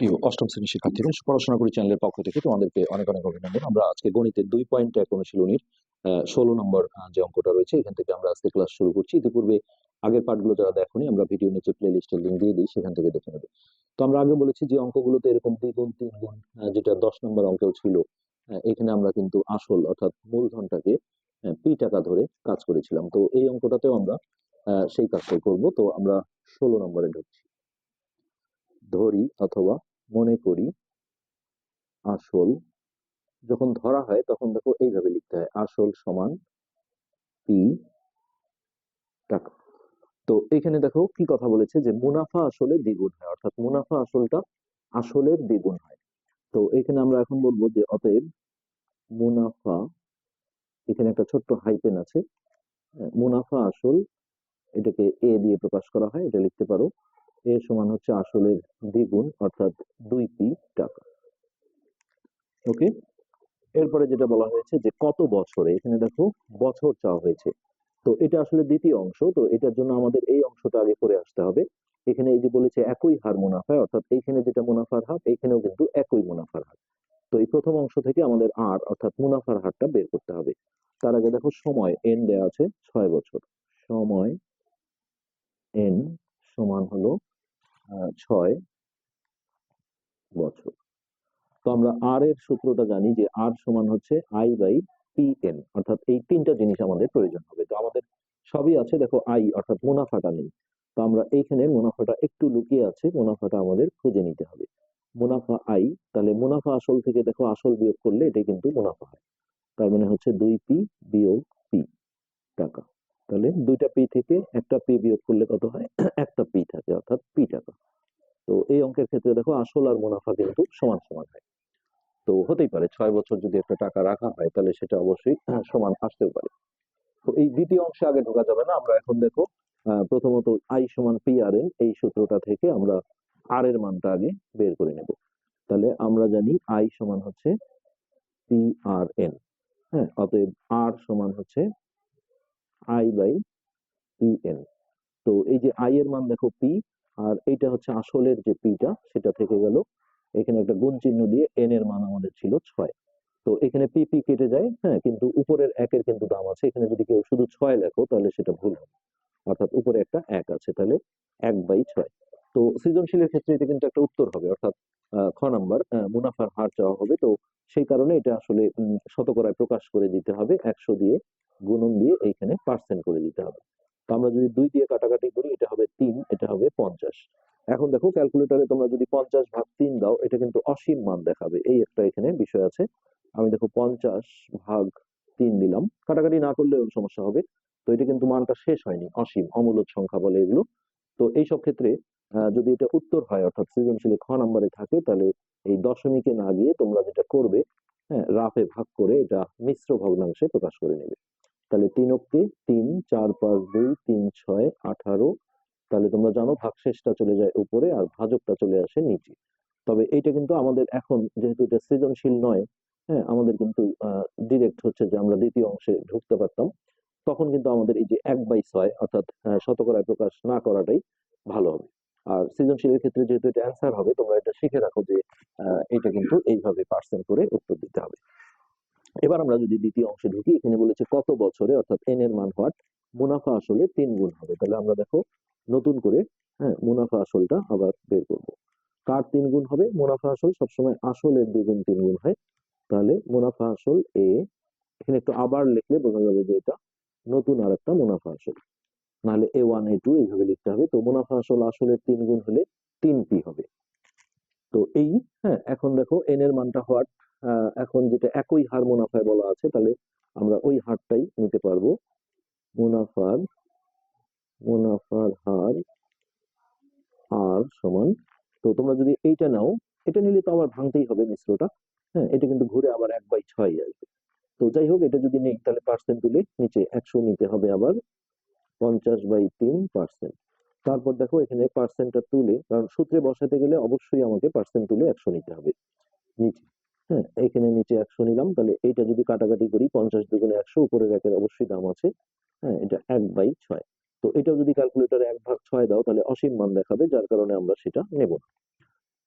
প্রিয় অষ্টম শ্রেণির শিক্ষার্থীরা পড়াশোনা করি চ্যানেলের পক্ষ থেকে তোমাদেরকে অনেক অনেক অভিনন্দন। আমরা আজকে গণিতের দুই পয়েন্ট এক অনুশীলনীর ষোলো নম্বর যে অঙ্কটা রয়েছে এখান থেকে আমরা আজকে ক্লাস শুরু করছি। ইতিপূর্বে আগের পার্টগুলো যারা দেখোনি আমরা ভিডিও নিচে প্লে লিস্টের লিঙ্ক দিয়ে দিই সেখান থেকে দেখে নেবে। তো আমরা আগে বলেছি যে অঙ্কগুলোতে এরকম দ্বিগুণ তিন গুণ যেটা দশ নম্বর অঙ্কেও ছিল এখানে আমরা কিন্তু আসল অর্থাৎ মূলধনটাকে পি টাকা ধরে কাজ করেছিলাম। তো এই অঙ্কটাতেও আমরা আহ, সেই কাজটাই করব। তো আমরা ষোলো নম্বরে ঢুকছি। ধরি অথবা মনে করি, আসল, যখন ধরা হয় তখন দেখো এইভাবে লিখতে হয়, আসল সমান পি টাকা। তো এখানে দেখো কি কথা বলেছে যে মুনাফা আসলে দ্বিগুণ হয়, অর্থাৎ মুনাফা আসলটা আসলের দ্বিগুণ হয়। তো এখানে আমরা এখন বলব যে অতএব মুনাফা, এখানে একটা ছোট্ট হাইপেন আছে, মুনাফা আসল, এটাকে এ দিয়ে প্রকাশ করা হয়, এটা লিখতে পারো। এ সমান হচ্ছে আসলের দ্বিগুণ, অর্থাৎ দুই পি টাকা। ওকে? এরপরে যেটা বলা হয়েছে যে কত বছরে, এখানে দেখো বছর চাওয়া হয়েছে। তো এটা আসলে দ্বিতীয় অংশ, তো এটার জন্য আমাদের এই অংশটা আগে করে আসতে হবে। এখানে এই যে বলেছে একই হার মুনাফায় অর্থাৎ এইখানে যেটা মুনাফার হার, এইখানেও কিন্তু একই মুনাফার হার। তো এই প্রথম অংশ থেকে আমাদের আর, অর্থাৎ মুনাফার হারটা বের করতে হবে। তার আগে দেখো সময় এন দেওয়া আছে ছয় বছর। সময় এন সমান হলো ছয় বছর। তো আমরা আর এর সূত্রটা জানি যে আর সমান হচ্ছে আই বাই পি এন অর্থাৎ এই তিনটা জিনিস আমাদের প্রয়োজন হবে। তো আমাদের সবই আছে, দেখো আই অর্থাৎ মুনাফাটা নেই। তো আমরা এইখানে মুনাফাটা একটু লুকিয়ে আছে, মুনাফাটা আমাদের খুঁজে নিতে হবে। মুনাফা আই তাহলে মুনাফা আসল থেকে দেখো আসল বিয়োগ করলে এটা কিন্তু মুনাফা হয়। তার মানে হচ্ছে দুই পি বিয়োগ পি টাকা। তাহলে দুইটা পি থেকে একটা পি বিয়োগ করলে কত হয়? একটা পি থাকে, অর্থাৎ পি টাকা। তো এই অঙ্কের ক্ষেত্রে দেখো আসল আর মুনাফা কিন্তু সমান সমান হয়। তো হতেই পারে, ছয় বছর যদি একটা টাকা রাখা হয়, তাহলে সেটা অবশ্যই সমান আসতেও পারে। তো এই দ্বিতীয় অংশে আগে ঢোকা যাবে না, আমরা এখন দেখো প্রথমত আই সমান পি আর এন, এই সূত্রটা থেকে আমরা আর এর মানটা আগে বের করে নেব। তাহলে আমরা জানি আই সমান হচ্ছে পি আর এন হ্যাঁ? অতএব আর সমান হচ্ছে আই বাই পি এন তো এই যে আই এর মান দেখো পি আর এটা হচ্ছে আসলের যে পিটা সেটা থেকে গেল। এখানে একটা গুণ চিহ্ন দিয়ে এন এর মান আমাদের ছিল ছয়। তো এখানে পি পি কেটে যায় হ্যাঁ কিন্তু উপরের একের কিন্তু দাম আছে। এখানে যদি কেউ শুধু ছয় লেখো, তাহলে সেটা ভুল হবে। অর্থাৎ উপরে একটা এক আছে, তাহলে এক বাই ছয়। তো সৃজনশীলের ক্ষেত্রে এটা কিন্তু একটা উত্তর হবে, অর্থাৎ খ নাম্বার মুনাফার হার চাওয়া হবে। তো সেই কারণে এটা আসলে শতকরায় প্রকাশ করে দিতে হবে, একশো দিয়ে গুণন দিয়ে এইখানে পার্সেন্ট করে দিতে হবে। তো আমরা যদি দুই দিয়ে কাটাকাটি করি, এটা হবে তিন, এটা হবে পঞ্চাশ। এখন দেখো ক্যালকুলেটরে তোমরা যদি পঞ্চাশ ভাগ তিন দাও, এটা কিন্তু অসীম মান দেখাবে। এই একটা এখানে বিষয় আছে। আমি দেখো, পঞ্চাশ ভাগ তিন দিলাম। কাটাকাটি না করলেও সমস্যা হবে। তো এটা কিন্তু মানটা শেষ হয়নি, অসীম অমূলদ সংখ্যা বলে এগুলো। তো এইসব ক্ষেত্রে যদি এটা উত্তর হয়, অর্থাৎ সৃজনশীল খ নাম্বারে থাকে, তাহলে এই দশমিকে না গিয়ে তোমরা যেটা করবে হ্যাঁ রাফে ভাগ করে এটা মিশ্র ভগ্নাংশে প্রকাশ করে নেবে। তাহলে তিন অক্টি তিন, চার, পাঁচ, দুই, তিন, ছয়, আঠারো, তাহলে তোমরা জানো ভাগশেষটা চলে যায় উপরে আর ভাজকটা চলে আসে নিচে। তবে এইটা কিন্তু আমাদের এখন, যেহেতু এটা সৃজনশীল নয় হ্যাঁ আমাদের কিন্তু ডিরেক্ট হচ্ছে যে আমরা দ্বিতীয় অংশে ঢুকতে পারতাম, তখন কিন্তু আমাদের এই যে এক বাই ছয়, অর্থাৎ শতকরায় প্রকাশ না করাটাই ভালো হবে। আর সৃজনশীলের ক্ষেত্রে যেহেতু এটা অ্যান্সার হবে, তোমরা এটা শিখে রাখো যে এটা কিন্তু এইভাবে পার্সেন্ট করে উত্তর দিতে হবে। এবার আমরা যদি দ্বিতীয় অংশে ঢুকি, এখানে বলেছে কত বছরে, অর্থাৎ এন এর মান হওয়ার মুনাফা আসলে তিন গুণ হবে। তাহলে আমরা দেখো, নতুন করে হ্যাঁ মুনাফা আসলটা আবার বের করব। কার তিন গুণ হবে? মুনাফা আসল সবসময় আসলের দ্বিগুণ তিন গুণ হয়। তাহলে মুনাফা আসল এ, এখানে একটু আবার লিখলে বোঝা যাবে যে এটা নতুন আর একটা মুনাফা আসল। নাহলে এ ওয়ান এ টু এইভাবে লিখতে হবে। তো মুনাফা আসল আসলে তিন গুণ হলে তিন পি হবে। তো এই হ্যাঁ এখন দেখো এন এর মানটা আহ, এখন যেটা একই হার মুনাফায় বলা আছে তাহলে আমরা ওই হারটাই নিতে পারব। মুনাফার মুনাফার হার আর সমান তো তোমরা যদি এইটা নাও এটা নিলে তো আবার ভাঙতেই হবে মিশ্রটা। হ্যাঁ এটা কিন্তু ঘুরে আবার এক বাই ছয় আসবে। তো যাই হোক এটা যদি নেই তাহলে পার্সেন্ট তুলে নিচে একশো নিতে হবে আবার। পঞ্চাশ বাই তিন পার্সেন্ট তারপর দেখো এখানে পার্সেন্টটা তুলে, কারণ সূত্রে বসাতে গেলে অবশ্যই আমাকে পার্সেন্ট তুলে একশো নিতে হবে নিচে। হ্যাঁ এখানে নিচে একশো নিলাম, তাহলে এইটা যদি কাটাকাটি করি পঞ্চাশ দুগুণে একশো, উপরে একের অবশ্যই দাম আছে। হ্যাঁ এটা এক বাই ছয়। তো এটাও যদি ক্যালকুলেটরে এক ভাগ ছয় দাও, তাহলে অসীম মান দেখাবে, যার কারণে আমরা সেটা নেব না।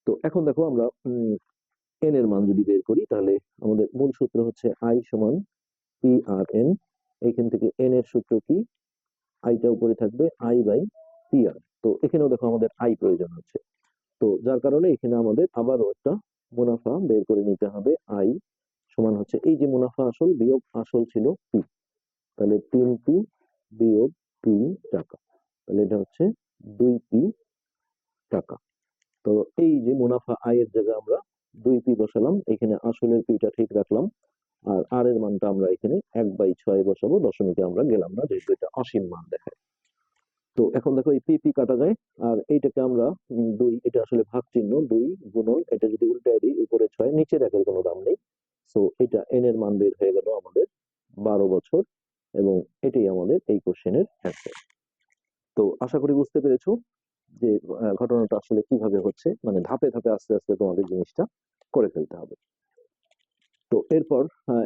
তো এখন দেখো আমরা এন এর মান যদি বের করি, তাহলে আমাদের মূল সূত্র হচ্ছে আই সমান পি আর এন এইখান থেকে এন এর সূত্র কি? আইটা উপরে থাকবে আই বাই পি আর তো এখানেও দেখো আমাদের আই প্রয়োজন হচ্ছে তো যার কারণে এখানে আমাদের আবারও একটা মুনাফা বের করে নিতে হবে আই সমান হচ্ছে এই যে মুনাফা আসল, বিয়োগ আসল ছিল পি তাহলে তিন পি বিয়োগ পি টাকা। তাহলে এটা হচ্ছে দুই পি টাকা। তো এই যে মুনাফা আয়ের জায়গায় আমরা দুই পি বসালাম, এখানে আসলের পিটা ঠিক রাখলাম। আর আর এর মানটা আমরা এখানে এক বাই ছয় বসাবো, দশমিকে আমরা গেলাম না, যেহেতু এটা অসীম মান দেখায়। তো এখন দেখো এই পি পি কাটা যায়, আর এইটাকে আমরা দুই, এটা আসলে ভাগ চিহ্ন দুই গুণন, এটা যদি উল্টায় দিই, উপরে ছয় নিচের একের কোনো দাম নেই। সো এটা এন এর মান বের হয়ে গেল আমাদের বারো বছর, এবং এটাই আমাদের এই কোশ্চেনের অ্যান্সার তো আশা করি বুঝতে পেরেছ যে ঘটনাটা আসলে কীভাবে হচ্ছে মানে ধাপে ধাপে আস্তে আস্তে তোমাদের জিনিসটা করে ফেলতে হবে। তো এরপর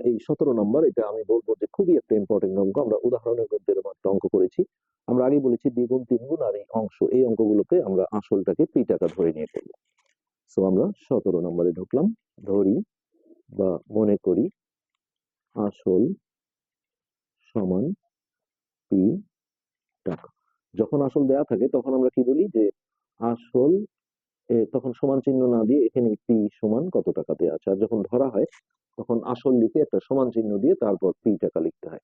এই সতেরো নম্বর, এটা আমি বলব যে খুবই একটা ইম্পর্টেন্ট অঙ্ক। আমরা উদাহরণের মধ্যে একটা অঙ্ক করেছি। আমরা আগে বলেছি দ্বিগুণ, তিনগুণ আর এই অংশ, এই অঙ্কগুলোকে আমরা আসলটাকে পি টাকা ধরে নিয়ে করব সো আমরা সতেরো নম্বরে ঢুকলাম। ধরি বা মনে করি আসল সমান পি টাকা। যখন আসল দেয়া থাকে, তখন আমরা কি বলি? যে আসল তখন সমান চিহ্ন না দিয়ে এখানে পি সমান কত টাকা দেওয়া আছে? আর যখন ধরা হয়, তখন আসল লিখে একটা সমান চিহ্ন দিয়ে তারপর পি টাকা লিখতে হয়।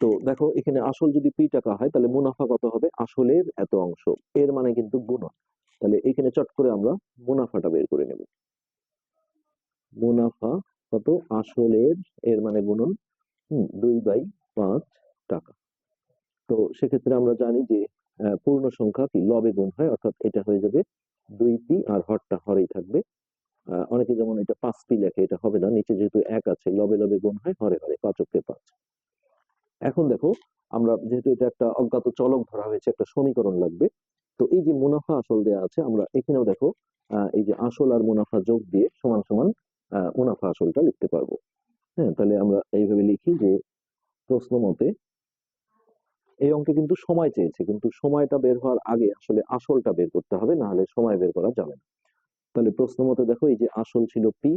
তো দেখো, এখানে আসল যদি পি টাকা হয়, তাহলে মুনাফা কত হবে? আসলের এত অংশ। এর মানে কিন্তু গুণন। তাহলে এখানে চট করে আমরা মুনাফাটা বের করে নেব। মুনাফা কত? আসলের, এর মানে গুণন দুই বাই পাঁচ টাকা। তো সেক্ষেত্রে আমরা জানি যে পূর্ণ সংখ্যা কি? লবে গুণ হয়, অর্থাৎ এটা হয়ে যাবে দুই পি আর হরটা হরেই থাকবে। অনেকে যেমন এটা পাঁচ পি লেখে, এটা হবে না, নিচে যেহেতু এক আছে, লবে লবে গুণ হয়, হরে হরে পাঁচককে পাঁচ। এখন দেখো, আমরা যেহেতু এটা একটা অজ্ঞাত চলক ধরা হয়েছে, একটা সমীকরণ লাগবে, তো এই যে মুনাফা আসল দেয়া আছে, আমরা এখানেও দেখো এই যে আসল আর মুনাফা যোগ দিয়ে সমান সমান মুনাফা আসলটা লিখতে পারব। হ্যাঁ তাহলে আমরা এইভাবে লিখি যে প্রশ্ন মতে এই অঙ্কে কিন্তু সময় চেয়েছে। কিন্তু সময়টা বের হওয়ার আগে আসলে আসলটা বের করতে হবে, না হলে সময় বের করা যাবে না। তাহলে প্রশ্ন মতে দেখো, এই যে আসল ছিল পি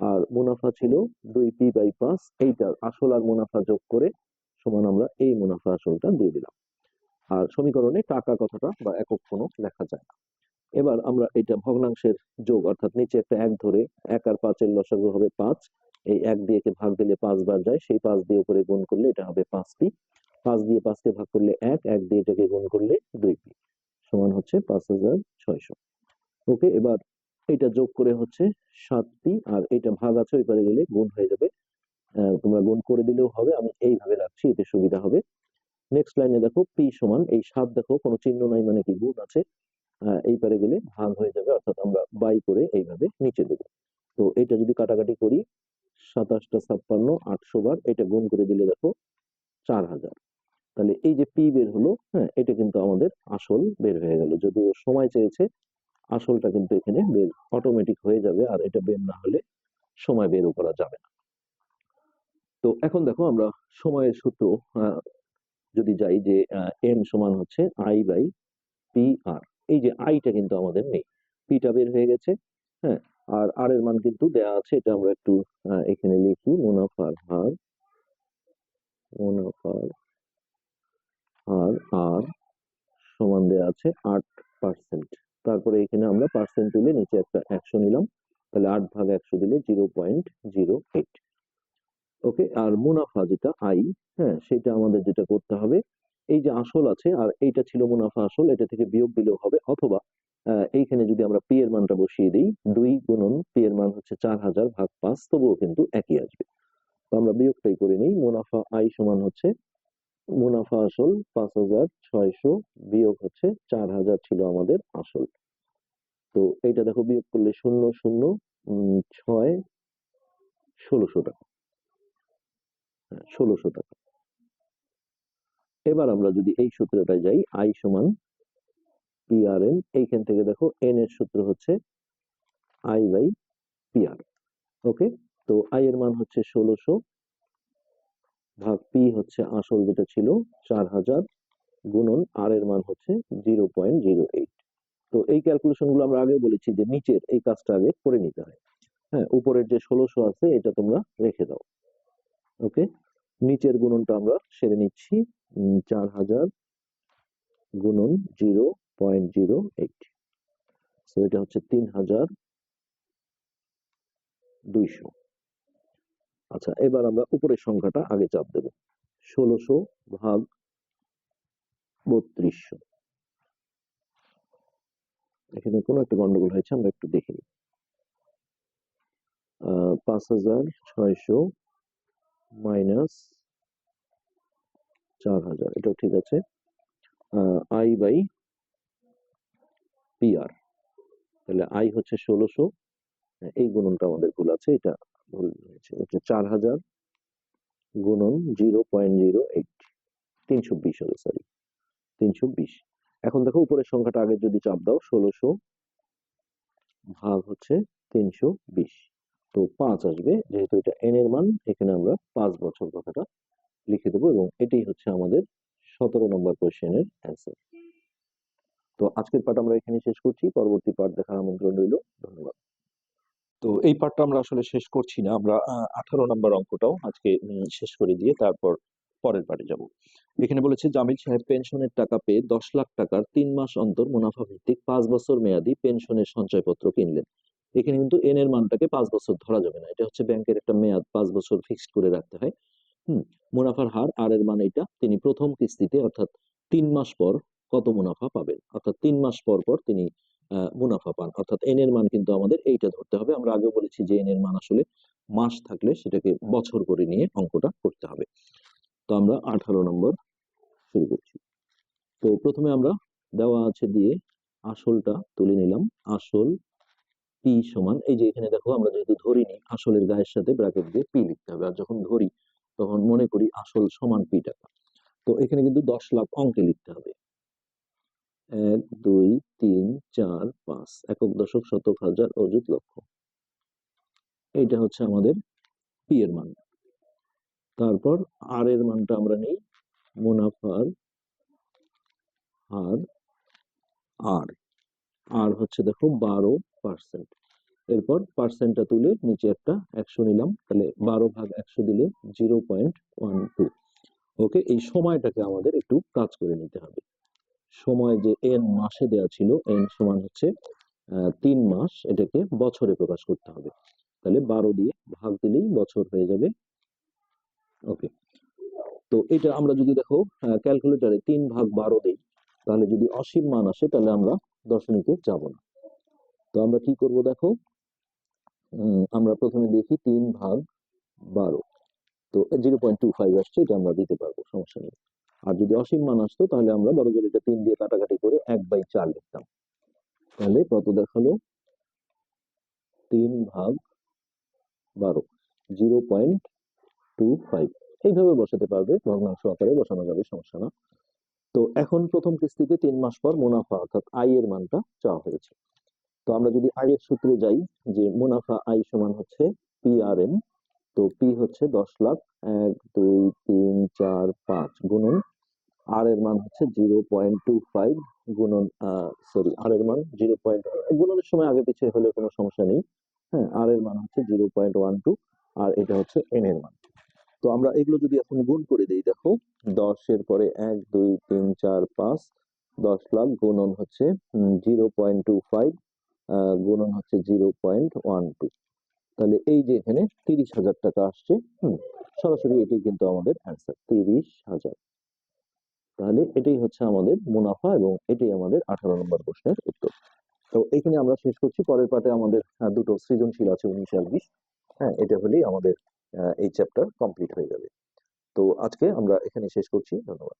আর মুনাফা ছিল দুই পি বাই পাঁচ, এইটার আসল আর মুনাফা যোগ করে সমান আমরা এই মুনাফা আসলটা দিয়ে দিলাম। আর সমীকরণে টাকা কথাটা বা একক কোনো লেখা যায় না। এবার আমরা এটা ভগ্নাংশের যোগ, অর্থাৎ নিচে একটা এক ধরে এক আর পাঁচের লসাগু হবে পাঁচ। এই এক দিয়ে ভাগ দিলে পাঁচ বার যায়, সেই পাঁচ দিয়ে উপরে গুণ করলে এটা হবে পাঁচ পি পাঁচ দিয়ে পাঁচকে ভাগ করলে এক এক দিয়ে এটাকে গুণ করলে দুই পি সমান হচ্ছে পাঁচ হাজার ছয়শো। ওকে, এবার এটা যোগ করে হচ্ছে সাত পি আর এটা ভাগ আছে ওই পারে গেলে গুণ হয়ে যাবে। তোমরা গুণ করে দিলেও হবে, আমি এইভাবে রাখছি, এতে সুবিধা হবে। নেক্সট লাইনে দেখো পি সমান, এই সাত দেখো, কোনো চিহ্ন নাই মানে কি গুণ আছে। এই পারে গেলে ভাগ হয়ে যাবে, অর্থাৎ আমরা বাই করে এইভাবে নিচে দেবো। তো এটা যদি কাটাকাটি করি, সাতাশটা ছাপ্পান্ন, আটশো বার, এটা গুণ করে দিলে দেখো, চার হাজার। তাহলে এই যে পি বের হলো হ্যাঁ এটা কিন্তু আমাদের আসল বের হয়ে গেল। যদিও সময় চেয়েছে, আসলটা কিন্তু এখানে বের অটোমেটিক হয়ে যাবে আর এটা বের না হলে সময় বেরও করা যাবে না। তো এখন দেখো আমরা সময়ের সূত্র যদি যাই যে এন সমান হচ্ছে আই বাই পি আর এই যে আইটা কিন্তু আমাদের নেই। পিটা বের হয়ে গেছে হ্যাঁ আর আর এর মান কিন্তু দেয়া আছে, এটা আমরা একটু এখানে লিখি, মুনাফার হার, মুনাফার হার আর সমান দেয়া আছে আট পার্সেন্ট তারপরে এখানে আমরা পার্সেন্ট তুলে নিচে একটা একশো নিলাম। তাহলে আট ভাগ একশো দিলে zero point zero eight. Okay, আর মুনাফা যেটা আই হ্যাঁ সেটা আমাদের যেটা করতে হবে, এই যে আসল আছে, আর এইটা ছিল মুনাফা আসল, এটা থেকে বিয়োগ দিলেও হবে, অথবা এইখানে যদি আমরা পি এর মানটা বসিয়ে দিই, দুই গুণন পি এর মান হচ্ছে চার হাজার ভাগ পাঁচ, তবুও কিন্তু একই আসবে। তো আমরা বিয়োগটাই করে নিই, মুনাফা আই সমান হচ্ছে মুনাফা আসল পাঁচ হাজার ছয়শো বিয়োগ হচ্ছে চার হাজার ছিল আমাদের আসল। তো এইটা দেখো বিয়োগ করলে শূন্য শূন্য ছয়, ষোলোশো টাকা। হ্যাঁ ষোলোশো টাকা। এবার আমরা যদি এই সূত্রটায় যাই, আই সমান পিআরএন, এইখান থেকে দেখো এন এর সূত্র হচ্ছে আই বাই পিআর। ওকে? তো আই এর মান হচ্ছে ষোলোশো ভাগ পি হচ্ছে আসল যেটা ছিল চার হাজার গুণন আর এর মান হচ্ছে জিরো পয়েন্ট জিরো এইট তো এই ক্যালকুলেশনগুলো আমরা আগে বলেছি যে নিচের এই কাজটা আগে করে নিতে হয়। হ্যাঁ উপরের যে ষোলোশো আছে এটা তোমরা রেখে দাও। ওকে? নিচের গুণনটা আমরা সেরে নিচ্ছি চার হাজার গুণন zero point zero eight so এটা হচ্ছে তিন হাজার দুইশো। আচ্ছা এবার আমরা উপরের সংখ্যাটা আগে চাপ দেব। ষোলোশো ভাগ বত্রিশশো। এখানে কোনো একটা গন্ডগোল হয়েছে, আমরা একটু দেখে নিই। পাঁচ হাজার ছয়শো মাইনাস চার হাজার, এটাও ঠিক আছে। আই বাই পিআর তাহলে আই হচ্ছে ষোলোশো এই গুণনটা আমাদের ভুল আছে, এটা ভুল হয়েছে হচ্ছে চার হাজার গুণন জিরো পয়েন্ট জিরো এইট। তিনশো বিশ হবে সরি তিনশো বিশ। এখন দেখো উপরের সংখ্যাটা আগে যদি চাপ দাও, ষোলোশো ভাগ হচ্ছে তিনশো বিশ। তো পাঁচ আসবে, যেহেতু এটা এন এর মান, এখানে আমরা পাঁচ বছর কথাটা লিখে দেবো এবং এটাই হচ্ছে আমাদের সতেরো নম্বর কোয়েশ্চেনের অ্যান্সার তো আজকের পাঠ আমরা এখানে শেষ করছি। পরবর্তী পাঠ দেখার আমন্ত্রণ রইল। তো এই পার্টটা আমরা আসলে শেষ করছি না। আমরা আঠারো নম্বর অঙ্কটাও আজকে শেষ করে দিয়ে তারপর পরের পার্টে যাব। এখানে বলেছে, জামিল সাহেব পেনশনের টাকা পেয়ে দশ লাখ টাকার তিন মাস অন্তর মুনাফা ভিত্তিক পাঁচ বছর মেয়াদি পেনশনের সঞ্চয়পত্র কিনলেন। এখানে কিন্তু এন এর মানটাকে পাঁচ বছর ধরা যাবে না। এটা হচ্ছে ব্যাংকের একটা মেয়াদ, পাঁচ বছর ফিক্সড করে রাখতে হয়। হুম, মুনাফার হার আর এর মান এটা তিনি প্রথম কিস্তিতে অর্থাৎ তিন মাস পর কত মুনাফা পাবেন? অর্থাৎ তিন মাস পর পর তিনি মুনাফা পান। অর্থাৎ এন এর মান কিন্তু আমাদের এইটা ধরতে হবে। আমরা আগেও বলেছি যে এন এর মান আসলে মাস থাকলে সেটাকে বছর করে নিয়ে অঙ্কটা করতে হবে। তো আমরা আঠারো নম্বর শুরু করছি। তো প্রথমে আমরা দেওয়া আছে দিয়ে আসলটা তুলে নিলাম। আসল পি সমান, এই যে এখানে দেখো আমরা যেহেতু ধরিনি আসলের গায়ের সাথে ব্র্যাকেট দিয়ে পি লিখতে হবে। আর যখন ধরি, তখন মনে করি আসল সমান পি টাকা। তো এখানে কিন্তু দশ লাখ অঙ্কে লিখতে হবে। এক, দুই, তিন, চার, পাঁচ, একক দশক শতক হাজার অযুত লক্ষ। এইটা হচ্ছে আমাদের পি এর মান। তারপর আর এর মানটা আমরা নেই, মুনাফার হার আর আর হচ্ছে দেখো বারো পার্সেন্ট এরপর পার্সেন্টটা তুলে নিচে একটা একশো নিলাম, তাহলে বারো ভাগ একশো দিলে zero point one two okay এই সময়টাকে আমাদের একটু কাজ করে নিতে হবে। সময় যে এন মাসে দেওয়া ছিল এন সমান হচ্ছে তিন মাস, এটাকে বছরে প্রকাশ করতে হবে। তাহলে বারো দিয়ে ভাগ দিলেই বছর হয়ে যাবে। ওকে। তো এটা আমরা যদি দেখো ক্যালকুলেটারে তিন ভাগ বারো দিই, তাহলে যদি অসীম মান আসে, তাহলে আমরা দশমিকে যাব না। তো আমরা কি করব দেখো? আমরা প্রথমে দেখি তিন ভাগ বারো। তো জিরো পয়েন্ট টু ফাইভ আসছে, এটা আমরা দিতে পারব, সমস্যা নেই। আর যদি অসীম মান আসতো, তাহলে আমরা বড় জোর তিন দিয়ে কাটাকাটি করে এক বাই চার লিখতাম। তাহলে কত দেখাল? তিন ভাগ বারো, জিরো পয়েন্ট টু ফাইভ। এইভাবে বসাতে পারবে, ভগ্নাংশ আকারে বসানো যাবে, সমস্যা না। তো এখন প্রথম কিস্তিতে তিন মাস পর মুনাফা অর্থাৎ আই এর মানটা চাওয়া হয়েছে। তো আমরা যদি আই এর সূত্রে যাই, যে মুনাফা আই সমান হচ্ছে পি আর এম তো পি হচ্ছে দশ লাখ, এক, দুই, তিন, চার, পাঁচ গুণন। আর এর মান হচ্ছে জিরো পয়েন্ট টু ফাইভ গুণন সরি আর এর মান জিরো পয়েন্ট গুণনের সময় আগে পিছিয়ে হলে কোনো সমস্যা নেই। হ্যাঁ আর এর মান হচ্ছে জিরো পয়েন্ট ওয়ান টু, আর এটা হচ্ছে এন এর মান। তো আমরা এগুলো যদি এখন গুণ করে দিই, দেখো দশের পরে এক, দুই, তিন, চার, পাঁচ, দশ লাখ গুণন হচ্ছে জিরো পয়েন্ট টু ফাইভ গুণন হচ্ছে জিরো পয়েন্ট ওয়ান টু। তাহলে এই যে এখানে তিরিশ হাজার টাকা আসছে, হুম, সরাসরি এটি কিন্তু আমাদের অ্যান্সার তিরিশ হাজার। তাহলে এটাই হচ্ছে আমাদের মুনাফা এবং এটাই আমাদের আঠারো নম্বর প্রশ্নের উত্তর। তো এখানে আমরা শেষ করছি, পরের পাটে আমাদের দুটো সৃজনশীল আছে উনিশ আর বিশ হ্যাঁ এটা হলেই আমাদের এই চ্যাপ্টার কমপ্লিট হয়ে যাবে। তো আজকে আমরা এখানে শেষ করছি, ধন্যবাদ।